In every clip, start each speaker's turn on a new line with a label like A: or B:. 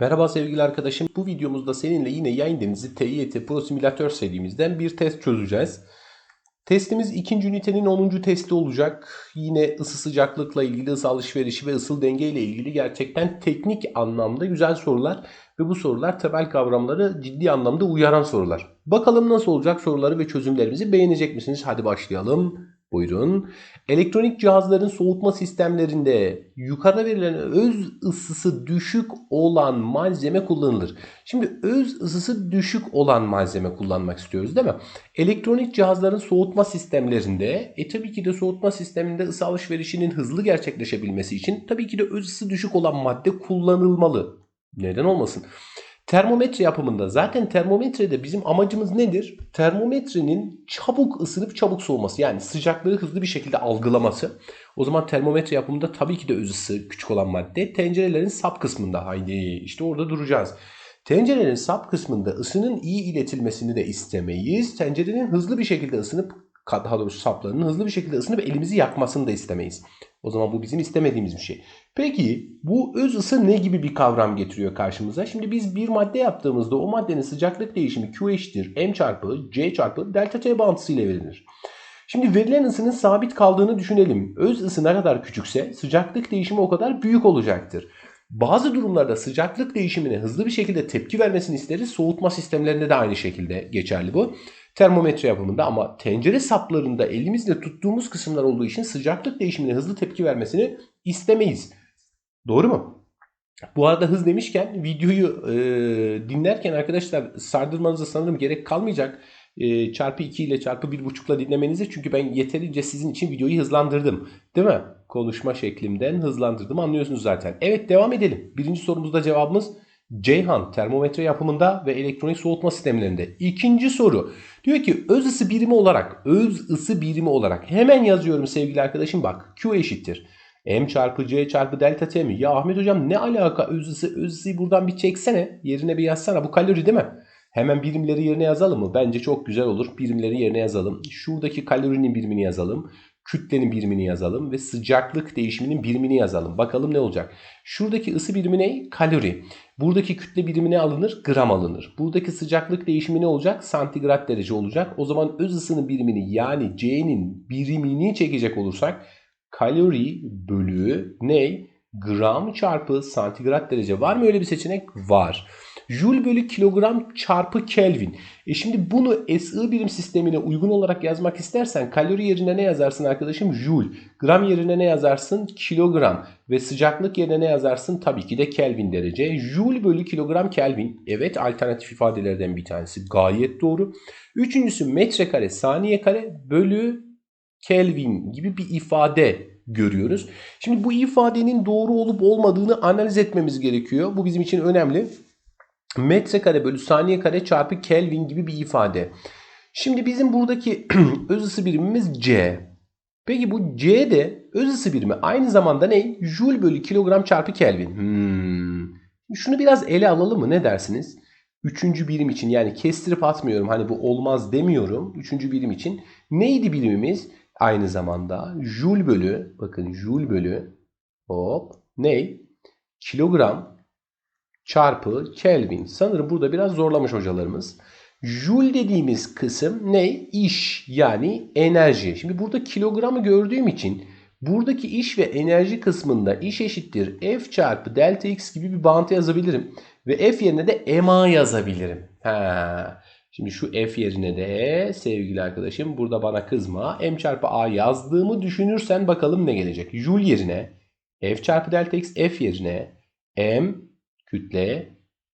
A: Merhaba sevgili arkadaşım. Bu videomuzda seninle yine Yayın Denizi TYT Pro Simülatör serimizden bir test çözeceğiz. Testimiz ikinci ünitenin 10. testi olacak. Yine ısı sıcaklıkla ilgili, ısı alışverişi ve ısıl denge ile ilgili gerçekten teknik anlamda güzel sorular. Ve bu sorular temel kavramları ciddi anlamda uyaran sorular. Bakalım nasıl olacak soruları ve çözümlerimizi beğenecek misiniz? Hadi başlayalım. Buyurun. Elektronik cihazların soğutma sistemlerinde yukarıda verilen öz ısısı düşük olan malzeme kullanılır. Şimdi öz ısısı düşük olan malzeme kullanmak istiyoruz değil mi? Elektronik cihazların soğutma sistemlerinde e tabii ki de soğutma sisteminde ısı alışverişinin hızlı gerçekleşebilmesi için tabii ki de öz ısı düşük olan madde kullanılmalı. Neden olmasın? Termometre yapımında zaten termometrede bizim amacımız nedir? Termometrenin çabuk ısınıp çabuk soğuması yani sıcaklığı hızlı bir şekilde algılaması. O zaman termometre yapımında tabii ki de öz ısı küçük olan madde tencerelerin sap kısmında. Haydi işte orada duracağız. Tencerenin sap kısmında ısının iyi iletilmesini de istemeyiz. Tencerenin hızlı bir şekilde ısınıp daha doğrusu saplarının hızlı bir şekilde ısınıp elimizi yakmasını da istemeyiz. O zaman bu bizim istemediğimiz bir şey. Peki bu öz ısı ne gibi bir kavram getiriyor karşımıza? Şimdi biz bir madde yaptığımızda o maddenin sıcaklık değişimi Q eşittir M çarpı C çarpı delta T bağıntısı ile verilir. Şimdi verilen ısının sabit kaldığını düşünelim. Öz ısı ne kadar küçükse sıcaklık değişimi o kadar büyük olacaktır. Bazı durumlarda sıcaklık değişimine hızlı bir şekilde tepki vermesini isteriz. Soğutma sistemlerinde de aynı şekilde geçerli bu. Termometre yapımında ama tencere saplarında elimizle tuttuğumuz kısımlar olduğu için sıcaklık değişimine hızlı tepki vermesini istemeyiz. Doğru mu? Bu arada hız demişken videoyu e, dinlerken arkadaşlar sardırmanıza sanırım gerek kalmayacak. E, çarpı 2 ile çarpı 1.5 ile dinlemenizi çünkü ben yeterince sizin için videoyu hızlandırdım. Değil mi? Konuşma şeklimden hızlandırdım anlıyorsunuz zaten. Evet devam edelim. Birinci sorumuzda cevabımız Ceyhan termometre yapımında ve elektronik soğutma sistemlerinde. İkinci soru diyor ki öz ısı birimi olarak öz ısı birimi olarak hemen yazıyorum sevgili arkadaşım bak Q eşittir. M çarpı C çarpı delta T mi? Ya Ahmet hocam ne alaka öz ısı? Öz ısıyı buradan bir çeksene. Yerine bir yazsana. Bu kalori değil mi? Hemen birimleri yerine yazalım mı? Bence çok güzel olur. Birimleri yerine yazalım. Şuradaki kalorinin birimini yazalım. Kütlenin birimini yazalım ve sıcaklık değişiminin birimini yazalım. Bakalım ne olacak? Şuradaki ısı birimi ne? Kalori. Buradaki kütle birimi ne alınır? Gram alınır. Buradaki sıcaklık değişimi ne olacak? Santigrat derece olacak. O zaman öz ısının birimini yani C'nin birimini çekecek olursak kalori bölü ne? Gram çarpı santigrat derece. Var mı öyle bir seçenek? Var. Joule bölü kilogram çarpı Kelvin. E şimdi bunu SI birim sistemine uygun olarak yazmak istersen kalori yerine ne yazarsın arkadaşım? Joule. Gram yerine ne yazarsın? Kilogram. Ve sıcaklık yerine ne yazarsın? Tabii ki de Kelvin derece. Joule bölü kilogram Kelvin. Evet alternatif ifadelerden bir tanesi. Gayet doğru. Üçüncüsü metrekare saniye kare bölü Kelvin gibi bir ifade görüyoruz. Şimdi bu ifadenin doğru olup olmadığını analiz etmemiz gerekiyor. Bu bizim için önemli. Metrekare bölü saniye kare çarpı Kelvin gibi bir ifade. Şimdi bizim buradaki öz ısı birimimiz C. Peki bu C de öz ısı birimi aynı zamanda ne? Joule bölü kilogram çarpı Kelvin. Hmm. Şunu biraz ele alalım mı? Ne dersiniz? Üçüncü birim için yani kestirip atmıyorum. Hani bu olmaz demiyorum. Üçüncü birim için. Neydi birimimiz? Aynı zamanda Joule bölü bakın Joule bölü hop ne? Kilogram çarpı Kelvin. Sanırım burada biraz zorlamış hocalarımız. Joule dediğimiz kısım ne? İş yani enerji. Şimdi burada kilogramı gördüğüm için buradaki iş ve enerji kısmında iş eşittir F çarpı delta X gibi bir bağıntı yazabilirim. Ve F yerine de MA yazabilirim. Ha. Şimdi şu F yerine de sevgili arkadaşım burada bana kızma. M çarpı A yazdığımı düşünürsen bakalım ne gelecek. Joule yerine F çarpı delta X F yerine M kütle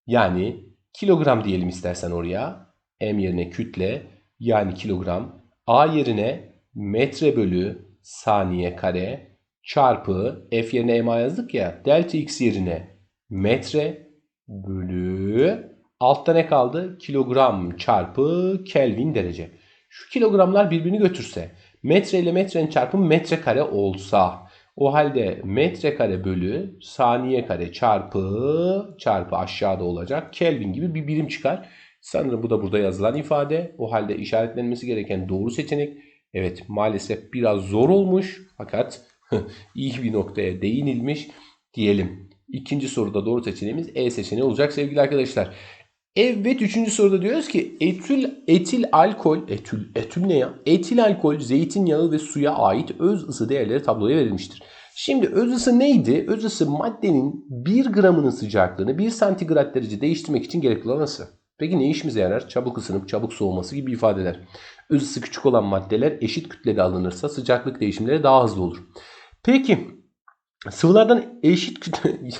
A: yani kilogram diyelim istersen oraya. M yerine kütle yani kilogram. A yerine metre bölü saniye kare çarpı F yerine MA yazdık ya. Delta X yerine metre bölü altta ne kaldı? Kilogram çarpı Kelvin derece. Şu kilogramlar birbirini götürse metre ile metrenin çarpımı metrekare olsa o halde metrekare bölü saniye kare çarpı çarpı aşağıda olacak. Kelvin gibi bir birim çıkar. Sanırım bu da burada yazılan ifade. O halde işaretlenmesi gereken doğru seçenek. Evet maalesef biraz zor olmuş fakat iyi bir noktaya değinilmiş diyelim. İkinci soruda doğru seçeneğimiz E seçeneği olacak sevgili arkadaşlar. Evet üçüncü soruda diyoruz ki etül, etil alkol, etül, etül ne ya? Etil alkol, zeytinyağı ve suya ait öz ısı değerleri tabloya verilmiştir. Şimdi öz ısı neydi? Öz ısı maddenin 1 gramının sıcaklığını 1 santigrat derece değiştirmek için gerekli olan ısı. Peki ne işimize yarar? Çabuk ısınıp çabuk soğuması gibi ifadeler. Öz ısı küçük olan maddeler eşit kütlede alınırsa sıcaklık değişimleri daha hızlı olur. Peki sıvılardan eşit kütle...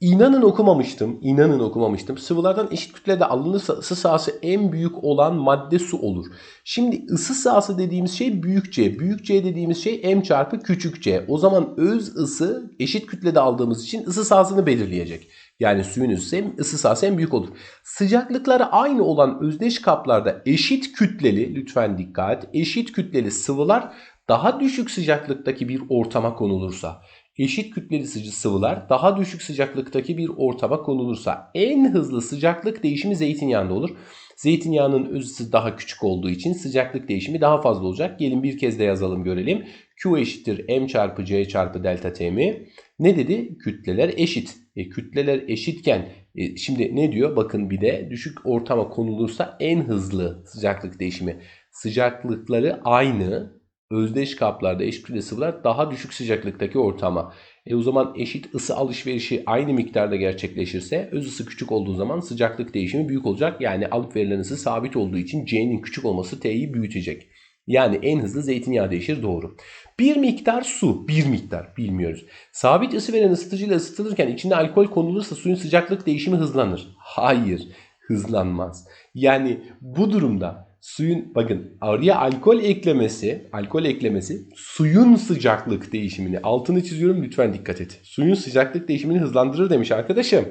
A: İnanın okumamıştım. İnanın okumamıştım. Sıvılardan eşit kütlede alınırsa ısı sahası en büyük olan madde su olur. Şimdi ısı sahası dediğimiz şey büyük C. Büyük C dediğimiz şey M çarpı küçük C. O zaman öz ısı eşit kütlede aldığımız için ısı sahasını belirleyecek. Yani suyun ısısı, ısı sahası en büyük olur. Sıcaklıkları aynı olan özdeş kaplarda eşit kütleli, lütfen dikkat, eşit kütleli sıvılar daha düşük sıcaklıktaki bir ortama konulursa eşit kütleli sıvılar daha düşük sıcaklıktaki bir ortama konulursa en hızlı sıcaklık değişimi zeytinyağında olur. Zeytinyağının özüsü daha küçük olduğu için sıcaklık değişimi daha fazla olacak. Gelin bir kez de yazalım görelim. Q eşittir M çarpı C çarpı delta T mi? Ne dedi? Kütleler eşit. E, kütleler eşitken e, şimdi ne diyor? Bakın bir de düşük ortama konulursa en hızlı sıcaklık değişimi. Sıcaklıkları aynı özdeş kaplarda eşit kütle sıvılar daha düşük sıcaklıktaki ortama. E o zaman eşit ısı alışverişi aynı miktarda gerçekleşirse öz ısı küçük olduğu zaman sıcaklık değişimi büyük olacak. Yani alıp verilen ısı sabit olduğu için C'nin küçük olması T'yi büyütecek. Yani en hızlı zeytinyağı değişir doğru. Bir miktar su, bir miktar bilmiyoruz. Sabit ısı veren ısıtıcıyla ısıtılırken içine alkol konulursa suyun sıcaklık değişimi hızlanır. Hayır, hızlanmaz. Yani bu durumda suyun bakın araya alkol eklemesi, alkol eklemesi suyun sıcaklık değişimini altını çiziyorum lütfen dikkat et. Suyun sıcaklık değişimini hızlandırır demiş arkadaşım.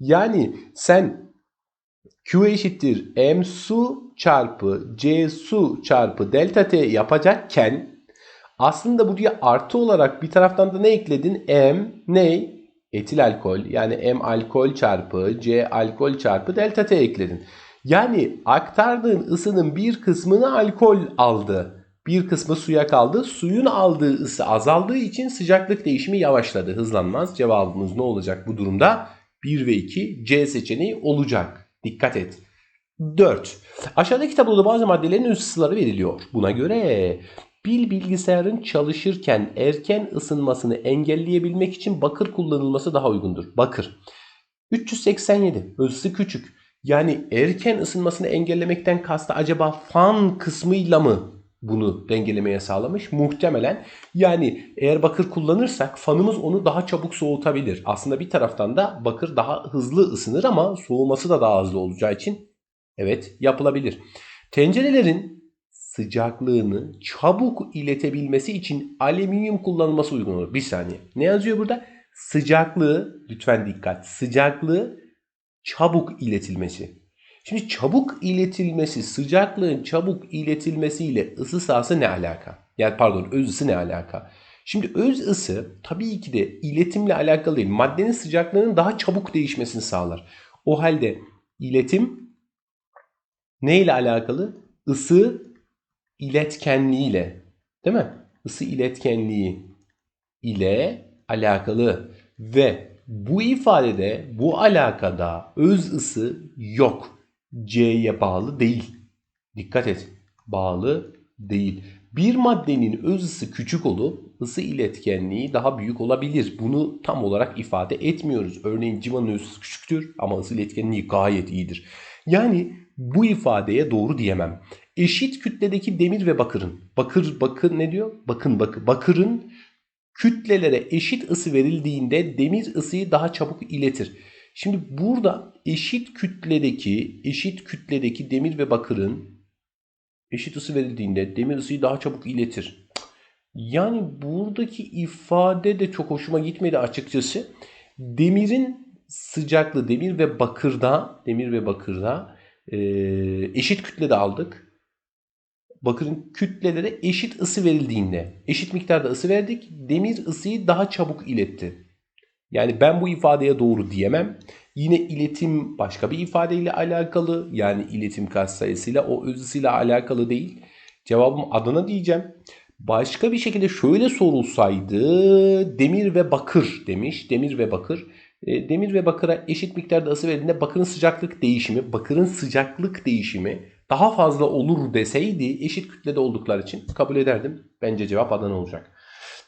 A: Yani sen Q eşittir M su çarpı C su çarpı delta T yapacakken aslında buraya artı olarak bir taraftan da ne ekledin? M ne? Etil alkol yani M alkol çarpı C alkol çarpı delta T ekledin. Yani aktardığın ısının bir kısmını alkol aldı. Bir kısmı suya kaldı. Suyun aldığı ısı azaldığı için sıcaklık değişimi yavaşladı. Hızlanmaz. Cevabımız ne olacak bu durumda? 1 ve 2 C seçeneği olacak. Dikkat et. 4. Aşağıdaki tabloda bazı maddelerin ısıları veriliyor. Buna göre pil bilgisayarın çalışırken erken ısınmasını engelleyebilmek için bakır kullanılması daha uygundur. Bakır. 387. Isısı küçük. Yani erken ısınmasını engellemekten kastı acaba fan kısmıyla mı bunu dengelemeye sağlamış? Muhtemelen. Yani eğer bakır kullanırsak fanımız onu daha çabuk soğutabilir. Aslında bir taraftan da bakır daha hızlı ısınır ama soğuması da daha hızlı olacağı için evet yapılabilir. Tencerelerin sıcaklığını çabuk iletebilmesi için alüminyum kullanılması uygun olur. Bir saniye. Ne yazıyor burada? Sıcaklığı, lütfen dikkat, sıcaklığı çabuk iletilmesi. Şimdi çabuk iletilmesi, sıcaklığın çabuk iletilmesiyle ısı sahası ne alaka? Yani pardon öz ısı ne alaka? Şimdi öz ısı tabii ki de iletimle alakalı değil. Maddenin sıcaklığının daha çabuk değişmesini sağlar. O halde iletim ne ile alakalı? Isı iletkenliğiyle. Değil mi? Isı iletkenliği ile alakalı ve bu ifadede, bu alakada öz ısı yok. C'ye bağlı değil. Dikkat et. Bağlı değil. Bir maddenin öz ısı küçük olup ısı iletkenliği daha büyük olabilir. Bunu tam olarak ifade etmiyoruz. Örneğin civanın öz ısı küçüktür ama ısı iletkenliği gayet iyidir. Yani bu ifadeye doğru diyemem. Eşit kütledeki demir ve bakırın. Bakır bakır ne diyor? Bakın bakın bakırın kütlelere eşit ısı verildiğinde demir ısıyı daha çabuk iletir. Şimdi burada eşit kütledeki eşit kütledeki demir ve bakırın eşit ısı verildiğinde demir ısıyı daha çabuk iletir. Yani buradaki ifade de çok hoşuma gitmedi açıkçası. Demirin sıcaklığı demir ve bakırda demir ve bakırda eşit kütlede aldık bakırın kütlelere eşit ısı verildiğinde eşit miktarda ısı verdik. Demir ısıyı daha çabuk iletti. Yani ben bu ifadeye doğru diyemem. Yine iletim başka bir ifadeyle alakalı. Yani iletim katsayısıyla o öz ısıyla alakalı değil. Cevabım adına diyeceğim. Başka bir şekilde şöyle sorulsaydı demir ve bakır demiş. Demir ve bakır. E, demir ve bakıra eşit miktarda ısı verildiğinde bakırın sıcaklık değişimi, bakırın sıcaklık değişimi daha fazla olur deseydi eşit kütlede oldukları için kabul ederdim. Bence cevap Adana olacak.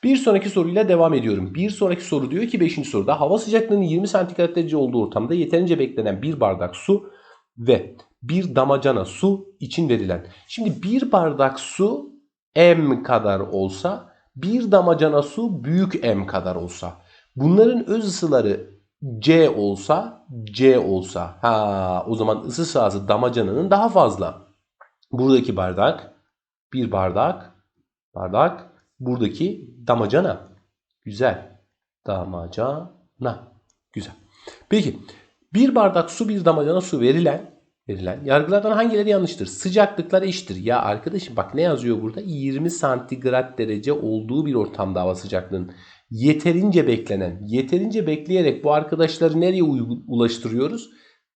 A: Bir sonraki soruyla devam ediyorum. Bir sonraki soru diyor ki 5. soruda hava sıcaklığının 20 santigrat derece olduğu ortamda yeterince beklenen bir bardak su ve bir damacana su için verilen. Şimdi bir bardak su M kadar olsa bir damacana su büyük M kadar olsa bunların öz ısıları C olsa C olsa ha o zaman ısı sahası damacananın daha fazla. Buradaki bardak bir bardak bardak buradaki damacana. Güzel. Damacana. Güzel. Peki bir bardak su bir damacana su verilen verilen yargılardan hangileri yanlıştır? Sıcaklıklar eşittir. Ya arkadaşım bak ne yazıyor burada? 20 santigrat derece olduğu bir ortamda hava sıcaklığının yeterince beklenen, yeterince bekleyerek bu arkadaşları nereye ulaştırıyoruz?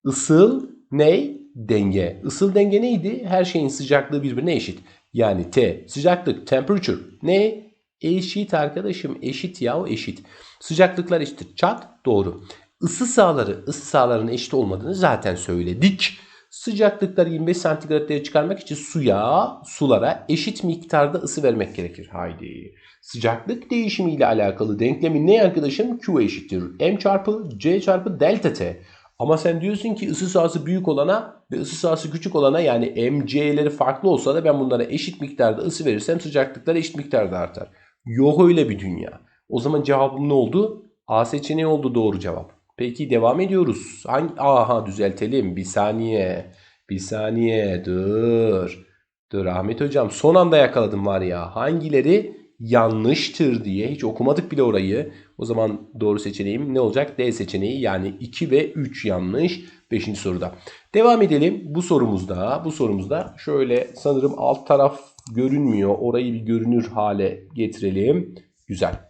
A: Isıl ney? Denge. Isıl denge neydi? Her şeyin sıcaklığı birbirine eşit. Yani T sıcaklık temperature ne? Eşit arkadaşım eşit ya o eşit. Sıcaklıklar eşittir. Çat doğru. Isı sahaları ısı sahalarının eşit olmadığını zaten söyledik. Sıcaklıkları 25 santigrat çıkarmak için suya, sulara eşit miktarda ısı vermek gerekir. Haydi. Sıcaklık değişimi ile alakalı denklemin ne arkadaşım? Q eşittir. M çarpı C çarpı delta T. Ama sen diyorsun ki ısı sahası büyük olana ve ısı sahası küçük olana yani MC'leri farklı olsa da ben bunlara eşit miktarda ısı verirsem sıcaklıkları eşit miktarda artar. Yok öyle bir dünya. O zaman cevabım ne oldu? A seçeneği oldu doğru cevap. Peki devam ediyoruz. Hangi aha düzeltelim. Bir saniye. Bir saniye. Dur. Dur Ahmet hocam son anda yakaladım var ya. Hangileri yanlıştır diye hiç okumadık bile orayı. O zaman doğru seçeneğim ne olacak? D seçeneği yani 2 ve 3 yanlış 5. soruda. Devam edelim bu sorumuzda. Bu sorumuzda şöyle sanırım alt taraf görünmüyor. Orayı bir görünür hale getirelim. Güzel.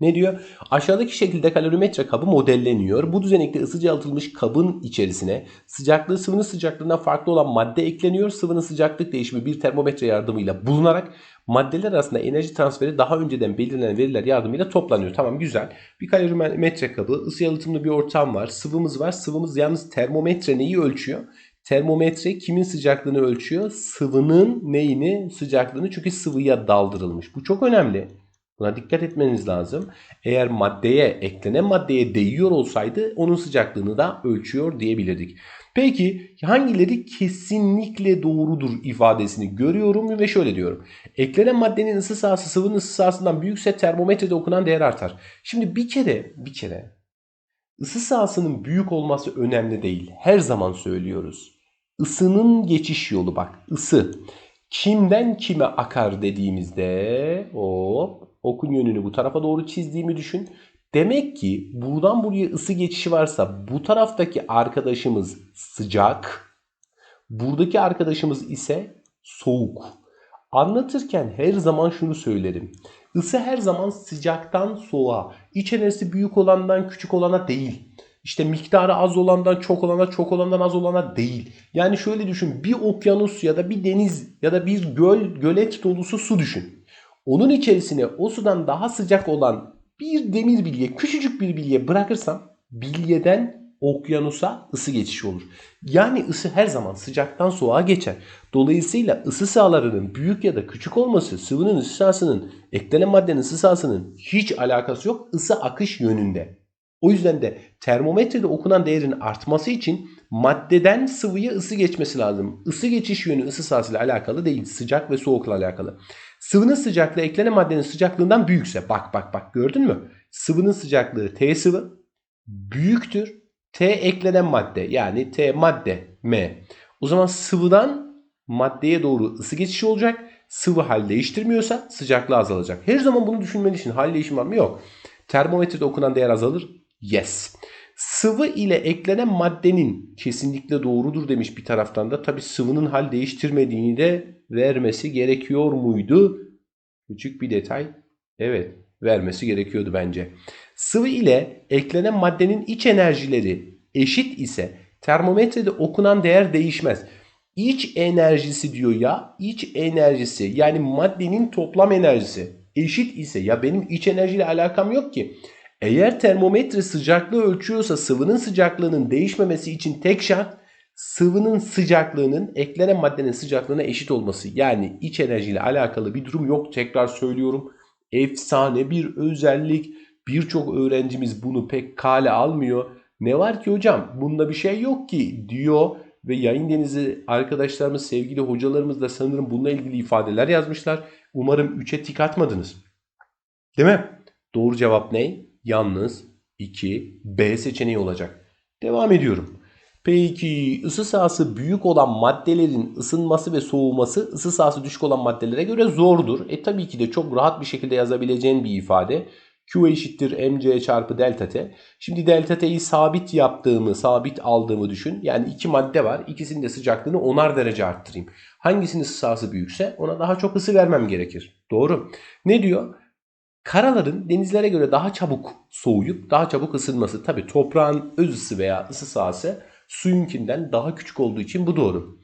A: Ne diyor? Aşağıdaki şekilde kalorimetre kabı modelleniyor. Bu düzenekte ısı yalıtılmış kabın içerisine sıcaklığı sıvının sıcaklığından farklı olan madde ekleniyor. Sıvının sıcaklık değişimi bir termometre yardımıyla bulunarak maddeler arasında enerji transferi daha önceden belirlenen veriler yardımıyla toplanıyor. Tamam güzel. Bir kalorimetre kabı, ısı yalıtımlı bir ortam var. Sıvımız var. Sıvımız yalnız termometre neyi ölçüyor? Termometre kimin sıcaklığını ölçüyor? Sıvının neyini? Sıcaklığını çünkü sıvıya daldırılmış. Bu çok önemli. Buna dikkat etmeniz lazım. Eğer maddeye, eklenen maddeye değiyor olsaydı onun sıcaklığını da ölçüyor diyebilirdik. Peki hangileri kesinlikle doğrudur ifadesini görüyorum ve şöyle diyorum. Eklenen maddenin ısı sahası sıvının ısı sahasından büyükse termometrede okunan değer artar. Şimdi bir kere bir kere ısı sahasının büyük olması önemli değil. Her zaman söylüyoruz. Isının geçiş yolu bak ısı. Kimden kime akar dediğimizde hop okun yönünü bu tarafa doğru çizdiğimi düşün. Demek ki buradan buraya ısı geçişi varsa bu taraftaki arkadaşımız sıcak, buradaki arkadaşımız ise soğuk. Anlatırken her zaman şunu söylerim. Isı her zaman sıcaktan soğuğa, iç enerjisi büyük olandan küçük olana değil. İşte miktarı az olandan çok olana, çok olandan az olana değil. Yani şöyle düşün. Bir okyanus ya da bir deniz ya da bir göl, gölet dolusu su düşün. Onun içerisine o sudan daha sıcak olan bir demir bilye, küçücük bir bilye bırakırsam bilyeden okyanusa ısı geçişi olur. Yani ısı her zaman sıcaktan soğuğa geçer. Dolayısıyla ısı sahalarının büyük ya da küçük olması sıvının ısı sahasının eklenen maddenin ısı sahasının hiç alakası yok. Isı akış yönünde. O yüzden de termometrede okunan değerin artması için maddeden sıvıya ısı geçmesi lazım. Isı geçiş yönü ısı sahasıyla alakalı değil. Sıcak ve soğukla alakalı. Sıvının sıcaklığı eklenen maddenin sıcaklığından büyükse bak bak bak gördün mü? Sıvının sıcaklığı T sıvı büyüktür. T eklenen madde yani T madde M. O zaman sıvıdan maddeye doğru ısı geçişi olacak. Sıvı hal değiştirmiyorsa sıcaklığı azalacak. Her zaman bunu düşünmelisin. Hal değişimi var mı? Yok. Termometrede okunan değer azalır. Yes. Sıvı ile eklenen maddenin kesinlikle doğrudur demiş bir taraftan da. Tabi sıvının hal değiştirmediğini de vermesi gerekiyor muydu? Küçük bir detay. Evet vermesi gerekiyordu bence. Sıvı ile eklenen maddenin iç enerjileri eşit ise termometrede okunan değer değişmez. İç enerjisi diyor ya iç enerjisi yani maddenin toplam enerjisi eşit ise ya benim iç enerjiyle alakam yok ki. Eğer termometre sıcaklığı ölçüyorsa sıvının sıcaklığının değişmemesi için tek şart sıvının sıcaklığının eklenen maddenin sıcaklığına eşit olması. Yani iç enerjiyle alakalı bir durum yok. Tekrar söylüyorum. Efsane bir özellik. Birçok öğrencimiz bunu pek kale almıyor. Ne var ki hocam? Bunda bir şey yok ki diyor ve yayın denizi arkadaşlarımız, sevgili hocalarımız da sanırım bununla ilgili ifadeler yazmışlar. Umarım 3'e tik atmadınız. Değil mi? Doğru cevap ne? Yalnız 2 B seçeneği olacak. Devam ediyorum. Peki ısı sahası büyük olan maddelerin ısınması ve soğuması ısı sahası düşük olan maddelere göre zordur. E tabii ki de çok rahat bir şekilde yazabileceğin bir ifade. Q eşittir mc çarpı delta t. Şimdi delta t'yi sabit yaptığımı, sabit aldığımı düşün. Yani iki madde var. İkisinin de sıcaklığını onar derece arttırayım. Hangisinin ısı sahası büyükse ona daha çok ısı vermem gerekir. Doğru. Ne diyor? Karaların denizlere göre daha çabuk soğuyup daha çabuk ısınması. Tabi toprağın öz ısı veya ısı sahası suyunkinden daha küçük olduğu için bu doğru.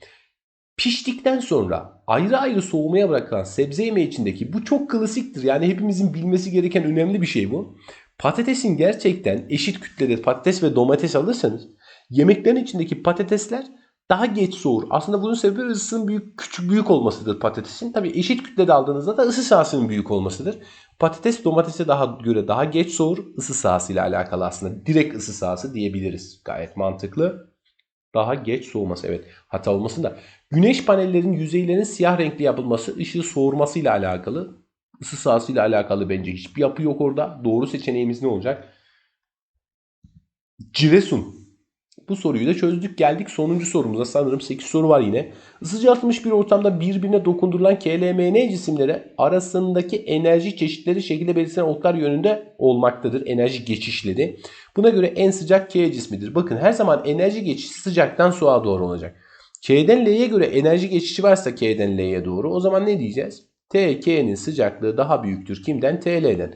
A: Piştikten sonra ayrı ayrı soğumaya bırakılan sebze yemeği içindeki bu çok klasiktir. Yani hepimizin bilmesi gereken önemli bir şey bu. Patatesin gerçekten eşit kütlede patates ve domates alırsanız yemeklerin içindeki patatesler daha geç soğur. Aslında bunun sebebi ısısının büyük küçük büyük olmasıdır patatesin. Tabii eşit kütlede aldığınızda da ısı sahasının büyük olmasıdır. Patates domatese daha göre daha geç soğur. Isı sahasıyla alakalı aslında. Direkt ısı sahası diyebiliriz. Gayet mantıklı. Daha geç soğuması evet. Hata olmasın da. Güneş panellerinin yüzeylerinin siyah renkli yapılması ışığı soğurmasıyla alakalı. Isı sahasıyla alakalı bence hiçbir yapı yok orada. Doğru seçeneğimiz ne olacak? Giresun. Bu soruyu da çözdük. Geldik sonuncu sorumuza. Sanırım 8 soru var yine. Isıcıltılmış bir ortamda birbirine dokundurulan KLMN cisimlere arasındaki enerji çeşitleri şekilde belirtilen oklar yönünde olmaktadır. Enerji geçişleri. Buna göre en sıcak K cismidir. Bakın her zaman enerji geçişi sıcaktan soğuğa doğru olacak. K'den L'ye göre enerji geçişi varsa K'den L'ye doğru o zaman ne diyeceğiz? T, K'nin sıcaklığı daha büyüktür. Kimden? TL'den.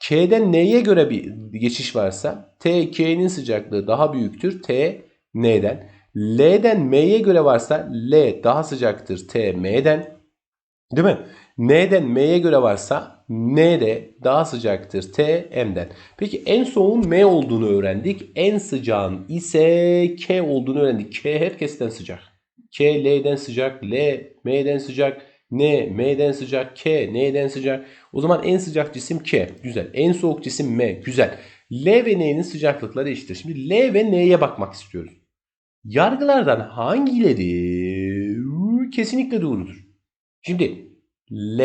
A: K'den N'ye göre bir geçiş varsa T, K'nin sıcaklığı daha büyüktür. T, N'den. L'den M'ye göre varsa L daha sıcaktır. T, M'den. Değil mi? N'den M'ye göre varsa N de daha sıcaktır. T, M'den. Peki en soğuğun M olduğunu öğrendik. En sıcağın ise K olduğunu öğrendik. K herkesten sıcak. K, L'den sıcak. L, M'den sıcak. N, M'den sıcak. K, N'den sıcak. O zaman en sıcak cisim K. Güzel. En soğuk cisim M. Güzel. L ve N'nin sıcaklıkları eşittir. Şimdi L ve N'ye bakmak istiyoruz. Yargılardan hangileri kesinlikle doğrudur? Şimdi L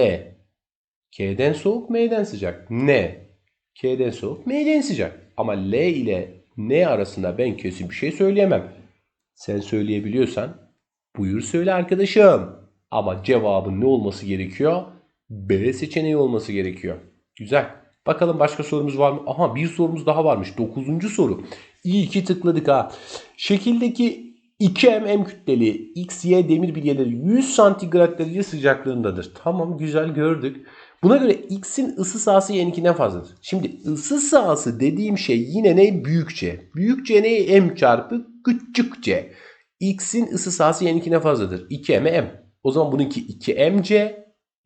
A: K'den soğuk M'den sıcak. N K'den soğuk M'den sıcak. Ama L ile N arasında ben kesin bir şey söyleyemem. Sen söyleyebiliyorsan buyur söyle arkadaşım. Ama cevabın ne olması gerekiyor? B seçeneği olması gerekiyor. Güzel. Bakalım başka sorumuz var mı? Aha bir sorumuz daha varmış. Dokuzuncu soru. İyi ki tıkladık ha. Şekildeki 2M kütleli XY demir bilyeleri 100 santigrat derece sıcaklığındadır. Tamam güzel gördük. Buna göre X'in ısı sahası Y'ninkinden fazladır. Şimdi ısı sahası dediğim şey yine ne? Büyükçe. Büyükçe ne? M çarpı küçük C. X'in ısı sahası Y'ninkinden fazladır. 2M M. O zaman bununki 2MC,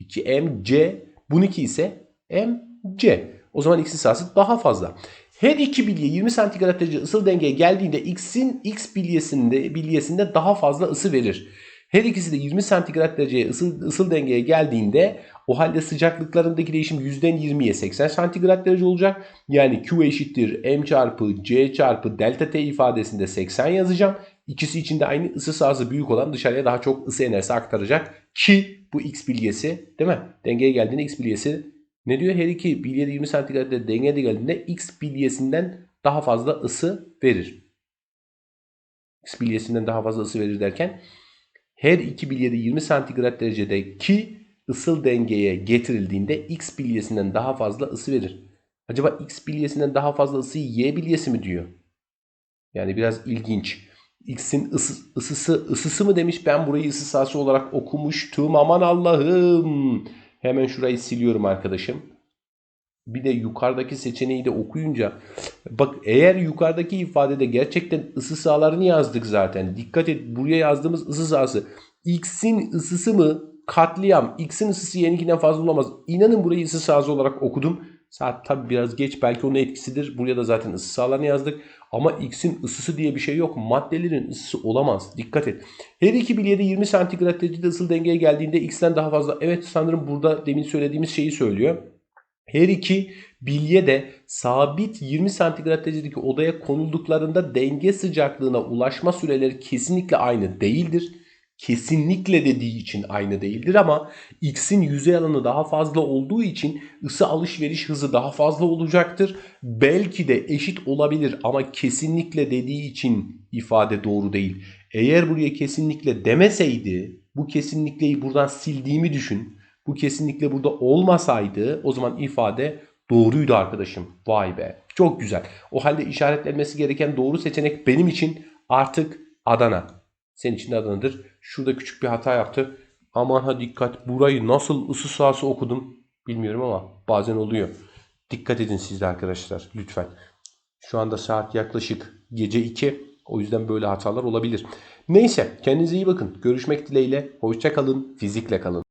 A: 2MC, bununki ise MC. O zaman X'in sahası daha fazla. Her iki bilye 20 santigrat derece ısıl dengeye geldiğinde X'in X bilyesinde, bilyesinde daha fazla ısı verir. Her ikisi de 20 santigrat dereceye ısıl, ısıl dengeye geldiğinde o halde sıcaklıklarındaki değişim yüzden %20'ye 80 santigrat derece olacak. Yani Q eşittir M çarpı C çarpı delta T ifadesinde 80 yazacağım. İkisi için de aynı ısı sahası büyük olan dışarıya daha çok ısı enerjisi aktaracak. Ki bu X bilyesi değil mi? Dengeye geldiğinde X bilyesi ne diyor? Her iki bilye de 20 santigrat derece dengeye geldiğinde X bilyesinden daha fazla ısı verir. X bilyesinden daha fazla ısı verir derken her iki bilyede 20 santigrat derecedeki ısıl dengeye getirildiğinde X bilyesinden daha fazla ısı verir. Acaba X bilyesinden daha fazla ısıyı Y bilyesi mi diyor? Yani biraz ilginç. X'in ısı, ısısı ısısı mı demiş ben burayı ısı olarak okumuştum aman Allah'ım. Hemen şurayı siliyorum arkadaşım. Bir de yukarıdaki seçeneği de okuyunca bak eğer yukarıdaki ifadede gerçekten ısı sahalarını yazdık zaten. Dikkat et buraya yazdığımız ısı sahası. X'in ısısı mı katliam. X'in ısısı Y'ninkinden fazla olamaz. İnanın burayı ısı sahası olarak okudum. Saat tabi biraz geç belki onun etkisidir. Buraya da zaten ısı alanı yazdık. Ama X'in ısısı diye bir şey yok. Maddelerin ısısı olamaz. Dikkat et. Her iki bilyede 20 santigrat derecede ısıl dengeye geldiğinde X'ten daha fazla. Evet sanırım burada demin söylediğimiz şeyi söylüyor. Her iki bilye de sabit 20 santigrat derecedeki odaya konulduklarında denge sıcaklığına ulaşma süreleri kesinlikle aynı değildir. Kesinlikle dediği için aynı değildir ama X'in yüzey alanı daha fazla olduğu için ısı alışveriş hızı daha fazla olacaktır. Belki de eşit olabilir ama kesinlikle dediği için ifade doğru değil. Eğer buraya kesinlikle demeseydi bu kesinlikleyi buradan sildiğimi düşün. Bu kesinlikle burada olmasaydı o zaman ifade doğruydu arkadaşım. Vay be. Çok güzel. O halde işaretlenmesi gereken doğru seçenek benim için artık Adana. Senin için de Adana'dır. Şurada küçük bir hata yaptı. Aman ha dikkat. Burayı nasıl ısı sahası okudum bilmiyorum ama bazen oluyor. Dikkat edin siz de arkadaşlar lütfen. Şu anda saat yaklaşık gece 2. O yüzden böyle hatalar olabilir. Neyse kendinize iyi bakın. Görüşmek dileğiyle. Hoşça kalın. Fizikle kalın.